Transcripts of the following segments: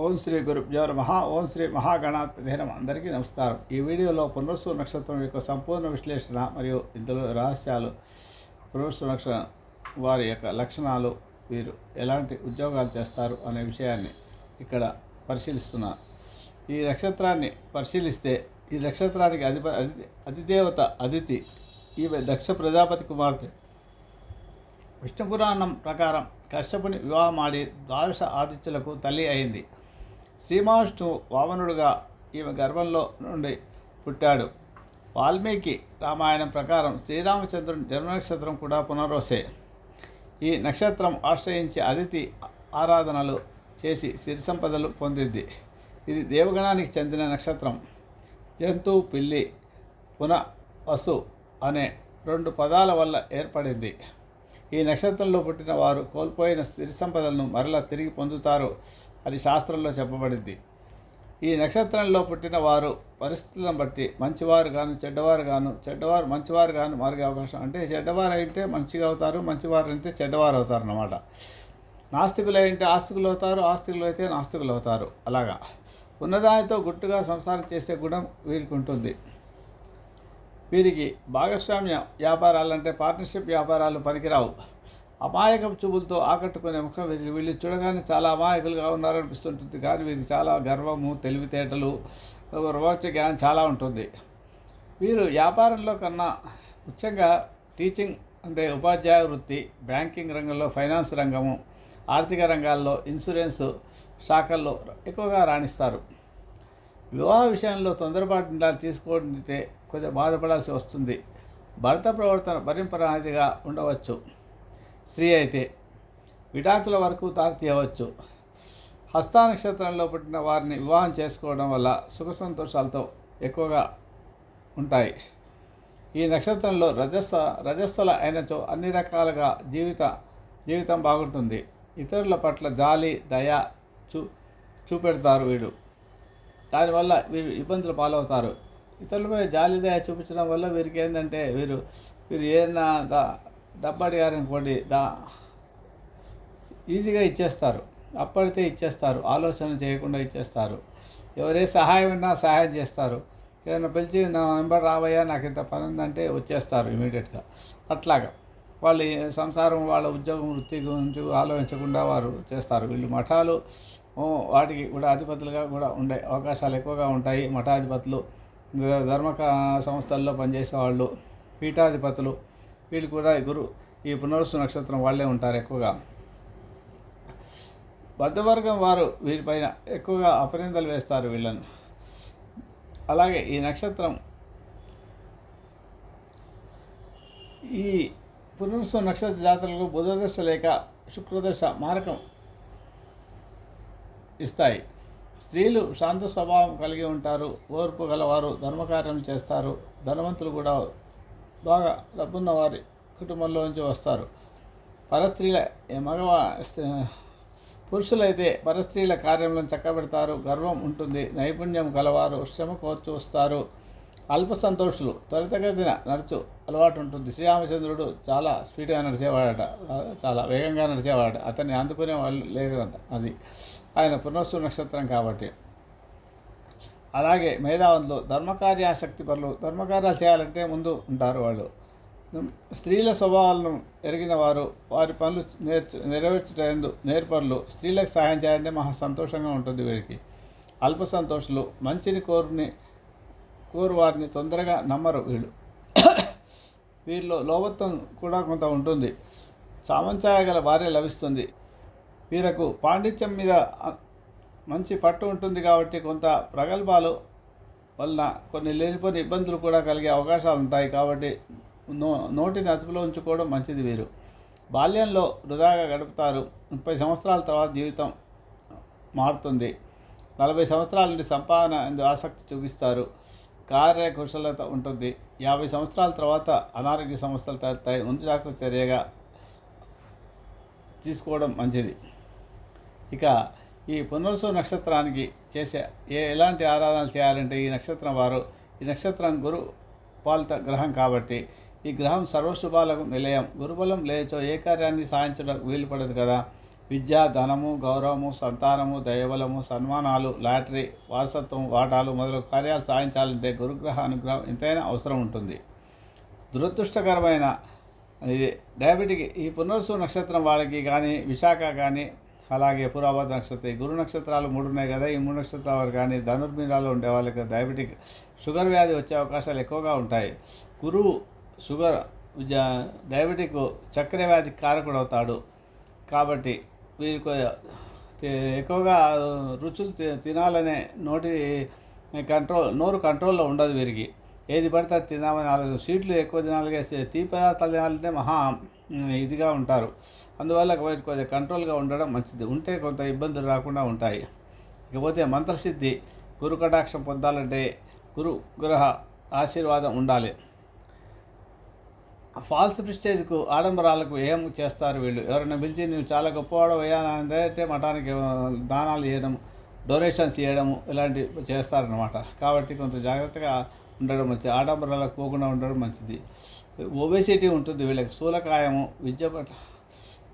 ఓం శ్రీ గురుభ్యో మహా ఓం శ్రీ మహాగణాధిపతి నమ అందరికీ నమస్కారం. ఈ వీడియోలో పునర్సు నక్షత్రం యొక్క సంపూర్ణ విశ్లేషణ మరియు ఇందులో రహస్యాలు పునర్సు నక్షత్రం వారి యొక్క లక్షణాలు వీరు ఎలాంటి ఉద్యోగాలు చేస్తారు అనే విషయాన్ని ఇక్కడ పరిశీలిస్తున్నారు. ఈ నక్షత్రాన్ని పరిశీలిస్తే ఈ నక్షత్రానికి అధిప అతి అతిదేవత అదితి ఈమె దక్ష ప్రజాపతి కుమార్తె. విష్ణు పురాణం ప్రకారం కశ్యపుని వివాహమాడి ద్వాదశ ఆదిత్యులకు తల్లి అయింది. శ్రీమహావిష్ణువు వామనుడుగా ఈమె గర్భంలో నుండి పుట్టాడు. వాల్మీకి రామాయణం ప్రకారం శ్రీరామచంద్రుని జన్మ నక్షత్రం కూడా పునరోసే ఈ నక్షత్రం ఆశ్రయించి అతిథి ఆరాధనలు చేసి సిరి సంపదలు పొందింది ఇది దేవగణానికి చెందిన నక్షత్రం. జంతు పిల్లి పున వసు అనే రెండు పదాల వల్ల ఏర్పడింది. ఈ నక్షత్రంలో పుట్టిన వారు కోల్పోయిన సిరి సంపదలను మరలా తిరిగి పొందుతారు. అని శాస్త్రంలో చెప్పబడింది. ఈ నక్షత్రంలో పుట్టిన వారు పరిస్థితులను బట్టి మంచివారు గాను చెడ్డవారు గాను చెడ్డవారు మంచివారు గాను మారే అవకాశం అంటే చెడ్డవారు అయితే మంచిగా అవుతారు మంచివారు అయితే చెడ్డవారు అవుతారు అన్నమాట నాస్తికులు అయితే ఆస్తికులు అవుతారు ఆస్తికులు అయితే నాస్తికులు అవుతారు. అలాగా. ఉన్నదానితో గుట్టుగా సంసారం చేసే గుణం వీరికి ఉంటుంది. వీరికి భాగస్వామ్య వ్యాపారాలంటే పార్ట్నర్షిప్ వ్యాపారాలు పనికిరావు. అమాయకం చూపులతో ఆకట్టుకునే ముఖం వీరికి వీళ్ళు చూడగానే చాలా అమాయకులుగా ఉన్నారనిపిస్తుంటుంది. కానీ వీరికి చాలా గర్వము తెలివితేటలు ప్రవచ జ్ఞానం చాలా ఉంటుంది. వీరు వ్యాపారంలో కన్నా ముఖ్యంగా టీచింగ్ అంటే ఉపాధ్యాయ వృత్తి బ్యాంకింగ్ రంగంలో ఫైనాన్స్ రంగము ఆర్థిక రంగాల్లో ఇన్సూరెన్స్ శాఖల్లో ఎక్కువగా రాణిస్తారు. వివాహ విషయంలో తొందరపాటు నిర్ణయాలు తీసుకుంటే కొద్దిగా బాధపడాల్సి వస్తుంది. భర్త ప్రవర్తన పరింపరాధిగా ఉండవచ్చు. స్త్రీ అయితే విడాకుల వరకు తారతీయవచ్చు హస్తా నక్షత్రంలో పుట్టిన వారిని వివాహం చేసుకోవడం వల్ల సుఖ సంతోషాలతో ఎక్కువగా ఉంటాయి. ఈ నక్షత్రంలో రజస్వ రజస్సుల అయినచో అన్ని రకాలుగా జీవిత జీవితం బాగుంటుంది. ఇతరుల పట్ల జాలి దయ చూ చూపెడతారు వీడు. దానివల్ల వీరు ఇబ్బందులు పాలవుతారు. ఇతరులపై జాలి దయ చూపించడం వల్ల వీరికి ఏంటంటే వీరు వీరు ఏదైనా డబ్బు అడిగారనుకోండి దా ఈజీగా ఇచ్చేస్తారు. అప్పటితే ఇచ్చేస్తారు. ఆలోచన చేయకుండా ఇచ్చేస్తారు. ఎవరే సహాయం ఉన్నా సహాయం చేస్తారు. ఏదైనా పిలిచి నా మెంబర్ రావయ్యా నాకు ఇంత పని ఉందంటే వచ్చేస్తారు ఇమీడియట్గా. అట్లాగా. వాళ్ళ సంసారం వాళ్ళ ఉద్యోగం వృత్తి గురించి ఆలోచించకుండా వారు చేస్తారు. వీళ్ళు మఠాలు వాటికి కూడా అధిపతులుగా కూడా ఉండే అవకాశాలు ఎక్కువగా ఉంటాయి. మఠాధిపతులు ధర్మ సంస్థల్లో పనిచేసే వాళ్ళు పీఠాధిపతులు వీళ్ళు కూడా గురు ఈ పునరుసు నక్షత్రం వాళ్ళే ఉంటారు ఎక్కువగా. బద్ధవర్గం వారు వీరిపైన ఎక్కువగా అపనిందలు వేస్తారు వీళ్ళను. అలాగే ఈ నక్షత్రం ఈ పునరుసు నక్షత్ర జాతరలకు బుధదశ లేక శుక్రదశ మారకం ఇస్తాయి. స్త్రీలు శాంత స్వభావం కలిగి ఉంటారు. ఓర్పు గలవారు ధర్మకార్యం చేస్తారు. ధనవంతులు కూడా బాగా డబ్బున్న వారి కుటుంబంలోంచి వస్తారు. పరస్త్రీల మగవా పురుషులైతే పరస్త్రీల కార్యములను చక్కబెడతారు. గర్వం ఉంటుంది. నైపుణ్యం గలవారు శ్రమ కోర్చు వస్తారు అల్ప సంతోషులు త్వరితగతిన నడుచు అలవాటు ఉంటుంది శ్రీరామచంద్రుడు చాలా స్పీడ్గా నడిచేవాడట. చాలా వేగంగా నడిచేవాడట. అతన్ని అందుకునే వాళ్ళు లేదంట అది ఆయన పునర్సు నక్షత్రం కాబట్టి. అలాగే మేధావంతులు ధర్మకార్యాసక్తి పనులు ధర్మకార్యాలు చేయాలంటే ముందు ఉంటారు వాళ్ళు. స్త్రీల స్వభావాలను ఎరిగిన వారు వారి పనులు నేర్చు నెరవేర్చటందు నేర్పరులు స్త్రీలకు సహాయం చేయాలంటే మహా సంతోషంగా ఉంటుంది వీరికి. అల్ప సంతోషులు మంచిని కోరుని కోరు వారిని తొందరగా నమ్మరు వీళ్ళు. వీరిలో లోభత్వం కూడా కొంత ఉంటుంది. చామంచాయ గల భార్య లభిస్తుంది. వీరకు పాండిత్యం మీద మంచి పట్టు ఉంటుంది కాబట్టి కొంత ప్రగల్భాలు వలన కొన్ని లేనిపోని ఇబ్బందులు కూడా కలిగే అవకాశాలు ఉంటాయి కాబట్టి నో నోటిని అదుపులో ఉంచుకోవడం మంచిది వీరు. బాల్యంలో వృధాగా గడుపుతారు. ముప్పై సంవత్సరాల తర్వాత జీవితం మారుతుంది. నలభై సంవత్సరాల నుండి సంపాదన ఎందు ఆసక్తి చూపిస్తారు. కార్యకుశలత ఉంటుంది. యాభై సంవత్సరాల తర్వాత అనారోగ్య సమస్యలు తగ్గుతాయి ముందు జాగ్రత్త చర్యగా తీసుకోవడం మంచిది. ఇక ఈ పునర్సు నక్షత్రానికి చేసే ఏ ఎలాంటి ఆరాధనలు చేయాలంటే ఈ నక్షత్రం వారు ఈ నక్షత్రం గురు పాలిత గ్రహం కాబట్టి ఈ గ్రహం సర్వశుభాలకు నిలయం. గురుబలం లేచో ఏ కార్యాన్ని సాధించడం వీలుపడదు కదా. విద్య ధనము గౌరవము సంతానము దైవబలము సన్మానాలు లాటరీ వారసత్వం వాటాలు మొదలగు కార్యాలు సాధించాలంటే గురుగ్రహ అనుగ్రహం ఎంతైనా అవసరం ఉంటుంది. దురదృష్టకరమైన ఇది. డయాబెటిక్ ఈ పునర్సు నక్షత్రం వాళ్ళకి కానీ విశాఖ కానీ అలాగే పురావత నక్షత్రం గురు నక్షత్రాలు మూడు ఉన్నాయి కదా. ఈ మూడు నక్షత్రాలు కానీ ధనుర్మీనాలు ఉండే వాళ్ళకి డయాబెటిక్ షుగర్ వ్యాధి వచ్చే అవకాశాలు ఎక్కువగా ఉంటాయి. గురువు షుగర్ జ- డయాబెటిక్ చక్కెర వ్యాధికి కారకుడు అవుతాడు. కాబట్టి వీరికి ఎక్కువగా రుచులు తి- తినాలనే నోటి కంట్రోల్ నోరు కంట్రోల్లో ఉండదు వీరికి. ఏది పడితే అది తినామని ఆలోచన. స్వీట్లు ఎక్కువ తినాలిగా తీపి పదార్థాలు తినాలంటే మహా ఇదిగా ఉంటారు. అందువల్ల వీరికి కొద్దిగా కంట్రోల్గా ఉండడం మంచిది. ఉంటే కొంత ఇబ్బందులు రాకుండా ఉంటాయి. ఇకపోతే మంత్రసిద్ధి గురు కటాక్షం పొందాలంటే గురు గ్రహ ఆశీర్వాదం ఉండాలి. ఫాల్స్ ప్రిస్టేజ్కు ఆడంబరాలకు ఏం చేస్తారు వీళ్ళు. ఎవరైనా పిలిచి నువ్వు చాలా గొప్పవాడు అంటే మఠానికి దానాలు చేయడం డొనేషన్స్ చేయడము ఇలాంటివి చేస్తారనమాట కాబట్టి కొంత జాగ్రత్తగా ఉండడం మంచిది. ఆడంబరాలకు పోకుండా ఉండడం మంచిది. ఒబేసిటీ ఉంటుంది వీళ్ళకి స్థూలకాయము విద్య పట్ల.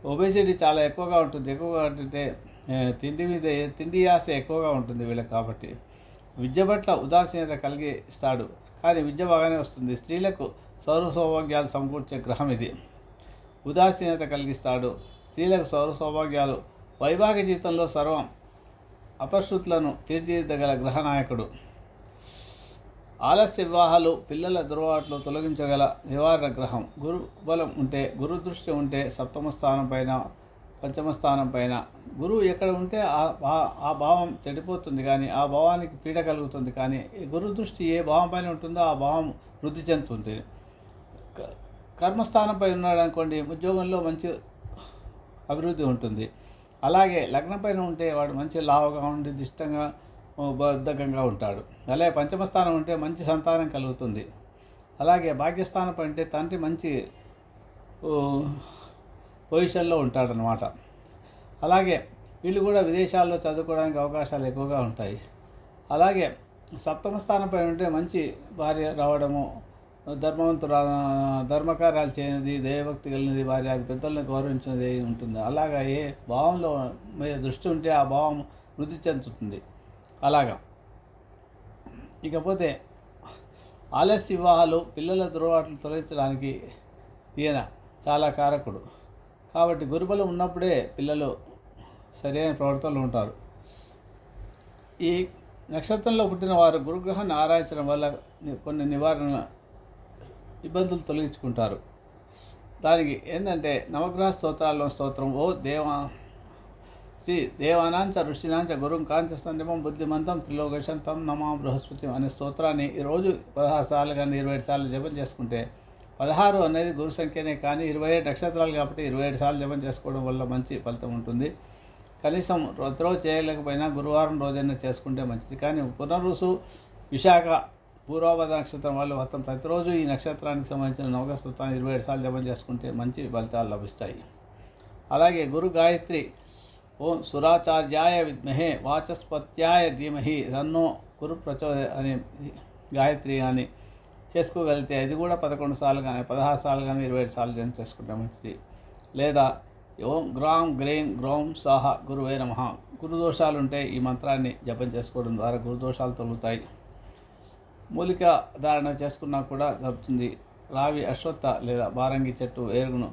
ఒబేసిటీ చాలా ఎక్కువగా ఉంటుంది. ఎక్కువగా అంటే తిండి మీద తిండి ఆశ ఎక్కువగా ఉంటుంది వీళ్ళకి కాబట్టి. విద్య పట్ల ఉదాసీనత కలిగిస్తాడు. కానీ విద్య బాగానే వస్తుంది. స్త్రీలకు సౌర సౌభాగ్యాలు సమకూర్చే గ్రహం ఇది. ఉదాసీనత కలిగిస్తాడు. స్త్రీలకు సౌర సౌభాగ్యాలు వైవాహిక జీవితంలో సర్వం అపశృతులను తీర్చిదిద్దగల గ్రహనాయకుడు ఆలస్య వివాహాలు పిల్లల దురవాట్లు తొలగించగల నివారణ గ్రహం. గురు బలం ఉంటే గురు దృష్టి ఉంటే సప్తమ స్థానం పైన పంచమ స్థానం పైన. గురువు ఎక్కడ ఉంటే ఆ ఆ భావం చెడిపోతుంది కానీ ఆ భావానికి పీడ కలుగుతుంది కానీ గురు దృష్టి ఏ భావం పైన ఉంటుందో ఆ భావం వృద్ధి చెందుతుంది. క- కర్మస్థానంపై ఉన్నాడు అనుకోండి ఉద్యోగంలో మంచి అభివృద్ధి ఉంటుంది. అలాగే లగ్నం పైన ఉంటే వాడు మంచి లావుగా ఉండి దిష్టంగా బద్ధకంగా ఉంటాడు. అలాగే పంచమ స్థానం ఉంటే మంచి సంతానం కలుగుతుంది. అలాగే భాగ్యస్థానం అంటే తండ్రి మంచి పొజిషన్లో ఉంటాడనమాట అలాగే వీళ్ళు కూడా విదేశాల్లో చదువుకోవడానికి అవకాశాలు ఎక్కువగా ఉంటాయి. అలాగే సప్తమ స్థానంపై ఉంటే మంచి భార్య రావడము ధర్మవంతురా ధర్మకార్యాలు చేయనిది దైవభక్తి కలిగినది భార్య పెద్దలను గౌరవించినది ఉంటుంది. అలాగా ఏ భావంలో మీద దృష్టి ఉంటే ఆ భావం వృద్ధి చెందుతుంది. అలాగా. ఇకపోతే ఆలస్య వివాహాలు పిల్లల దుర్వాట్లు తొలగించడానికి ఈయన చాలా కారకుడు. కాబట్టి గురుబలం ఉన్నప్పుడే పిల్లలు సరైన ప్రవర్తనలో ఉంటారు. ఈ నక్షత్రంలో పుట్టిన వారు గురుగ్రహాన్ని ఆరాధించడం వల్ల కొన్ని నివారణ ఇబ్బందులు తొలగించుకుంటారు. దానికి ఏంటంటే నవగ్రహ స్తోత్రాల్లో స్తోత్రం ఓ దేవా శ్రీ దేవానాంచ ఋషినాంచ గురుం కాంచ సంయమం బుద్ధిమంతం త్రిలోకశంతం నమా బృహస్పతి అనే స్తోత్రాన్ని ఈరోజు పదహారు సార్లు కానీ ఇరవై ఏడు సార్లు జపం చేసుకుంటే పదహారు అనేది గురు సంఖ్యనే కానీ ఇరవై ఏడు నక్షత్రాలు కాబట్టి ఇరవై ఏడు సార్లు జపం చేసుకోవడం వల్ల మంచి ఫలితం ఉంటుంది. కనీసం రోజు చేయలేకపోయినా గురువారం రోజైనా చేసుకుంటే మంచిది. కానీ పునరుసు విశాఖ పూర్వపద నక్షత్రం వాళ్ళు మొత్తం ప్రతిరోజు ఈ నక్షత్రానికి సంబంధించిన నవగ్రహ స్తోత్రాన్ని ఇరవై ఏడు సార్లు జపం చేసుకుంటే మంచి ఫలితాలు లభిస్తాయి. అలాగే గురు గాయత్రి ఓం సురాచార్యాయ విద్మహే వాచస్పత్యాయ ధీమహి సన్నో గురు ప్రచోద అనే గాయత్రి అని చేసుకోగలిగితే అది కూడా పదకొండు సార్లు కానీ పదహారు సార్లు కానీ ఇరవై ఏడు సార్లు కానీ చేసుకుంటే మంచిది. లేదా ఓం గ్రాం గ్రేం గ్రోం సాహ గురువే నమ. గురుదోషాలు ఉంటే ఈ మంత్రాన్ని జపం చేసుకోవడం ద్వారా గురుదోషాలు తొలుగుతాయి. మూలిక ధారణ చేసుకున్నా కూడా తప్పుతుంది. రావి అశ్వత్థ లేదా బారంగి చెట్టు ఏరుగును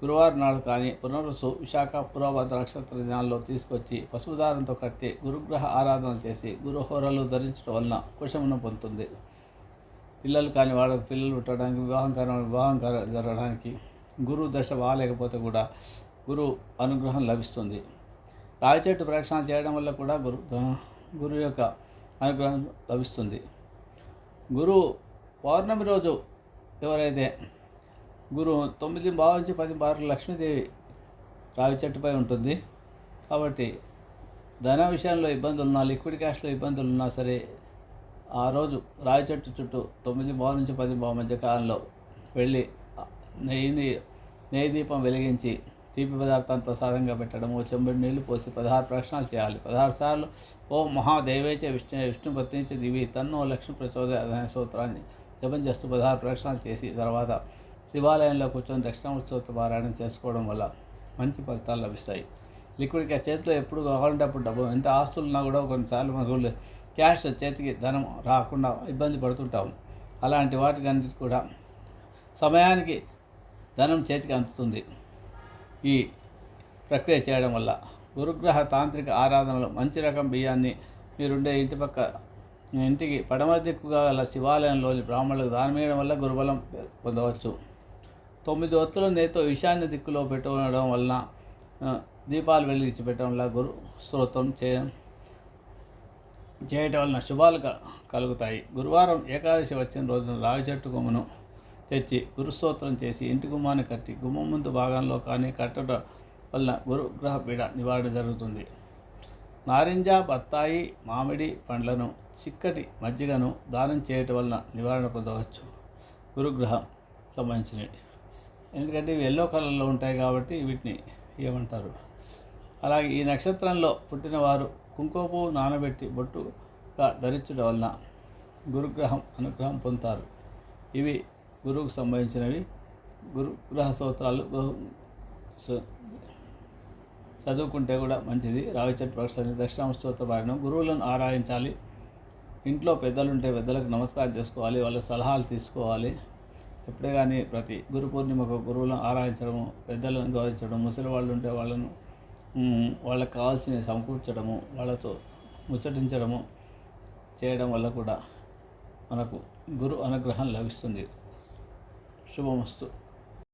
గురువారం నాడు కానీ పునరుసు విశాఖ పురోభద్ర నక్షత్ర దినాల్లో తీసుకొచ్చి పశువుదారంతో కట్టి గురుగ్రహ ఆరాధన చేసి గురుహోరలు ధరించడం వలన కుశమును పొందుతుంది. పిల్లలు కాని వాళ్ళకి పిల్లలు పుట్టడానికి వివాహం కాని వివాహం జరగడానికి గురు దశ బాగాలేకపోతే కూడా గురు అనుగ్రహం లభిస్తుంది. రావి చెట్టు ప్రక్షాళన చేయడం వల్ల కూడా గురు గురు యొక్క అనుగ్రహం లభిస్తుంది. గురు పౌర్ణమి రోజు ఎవరైతే గురు తొమ్మిది బావ నుంచి పది బారు లక్ష్మీదేవి రావి చెట్టుపై ఉంటుంది. కాబట్టి ధన విషయంలో ఇబ్బందులు ఉన్నా లిక్విడ్ క్యాష్లో ఇబ్బందులు ఉన్నా సరే ఆ రోజు రావి చెట్టు చుట్టూ తొమ్మిది బావ నుంచి పది బావ మధ్య కాలంలో వెళ్ళి నెయ్యిని నెయ్యి దీపం వెలిగించి తీపి పదార్థాన్ని ప్రసాదంగా పెట్టడము చెంబడి నీళ్ళు పోసి పదహారు ప్రశ్నలు చేయాలి. పదహారు సార్లు ఓ మహాదేవేచ విష్ణు విష్ణుపత్నించి దివి తన్నో లక్ష్మి ప్రచోదయ అనే సూత్రాన్ని జపం చేస్తూ పదహారు ప్రశ్నలు చేసి తర్వాత శివాలయంలో కూర్చొని దక్షిణామూర్తి పారాయణం చేసుకోవడం వల్ల మంచి ఫలితాలు లభిస్తాయి. లిక్విడ్ క్యాష్ చేతిలో ఎప్పుడు కావాలంటే అప్పుడు డబ్బు ఎంత ఆస్తులు ఉన్నా కూడా కొన్నిసార్లు మనకు క్యాష్ చేతికి ధనం రాకుండా ఇబ్బంది పడుతుంటాం అలాంటి వాటికన్నిటి కూడా సమయానికి ధనం చేతికి అందుతుంది. ఈ ప్రక్రియ చేయడం వల్ల గురుగ్రహ తాంత్రిక ఆరాధనలో మంచి రకం బియ్యాన్ని మీరుండే ఇంటి పక్క ఇంటికి పడమర దిక్కుగా గల శివాలయంలోని బ్రాహ్మణులకు దానం వేయడం వల్ల గురుబలం పొందవచ్చు. తొమ్మిది ఒత్తుల నేతో ఈశాన్య దిక్కులో పెట్టడం వలన దీపాలు వెలిగించి పెట్టడం వల్ల గురు స్తోత్రం చేయ చేయటం వలన శుభాలు కలుగుతాయి. గురువారం ఏకాదశి వచ్చిన రోజున రావి చెట్టు కొమ్మను తెచ్చి గురుస్తోత్రం చేసి ఇంటి గుమ్మాన్ని కట్టి గుమ్మం ముందు భాగంలో కానీ కట్టడం వలన గురుగ్రహ పీడ నివారణ జరుగుతుంది. నారింజ బత్తాయి మామిడి పండ్లను చిక్కటి మజ్జిగను దానం చేయటం వలన నివారణ పొందవచ్చు. గురుగ్రహం సంబంధించినవి. ఎందుకంటే ఇవి ఎల్లో కలర్లో ఉంటాయి కాబట్టి వీటిని ఏమంటారు? అలాగే ఈ నక్షత్రంలో పుట్టినవారు కుంకుమ నానబెట్టి బొట్టుగా ధరించడం వలన గురుగ్రహం అనుగ్రహం పొందుతారు. ఇవి గురువుకు సంబంధించినవి. గురుగ్రహ సూత్రాలు సో- చదువుకుంటే కూడా మంచిది. రావి చెట్టు పక్షాన్ని దక్షిణ స్తోత్ర పారాయణం. గురువులను ఆరాధించాలి. ఇంట్లో పెద్దలుంటే పెద్దలకు నమస్కారం చేసుకోవాలి. వాళ్ళ సలహాలు తీసుకోవాలి. ఎప్పుడే కానీ ప్రతి గురు పూర్ణిమకు గురువులను ఆరాధించడము పెద్దలను గౌరవించడం ముసలి వాళ్ళు ఉంటే వాళ్ళను వాళ్ళకి కావాల్సినవి సమకూర్చడము వాళ్ళతో ముచ్చటించడము చేయడం వల్ల కూడా మనకు గురు అనుగ్రహం లభిస్తుంది. శుభమస్తు.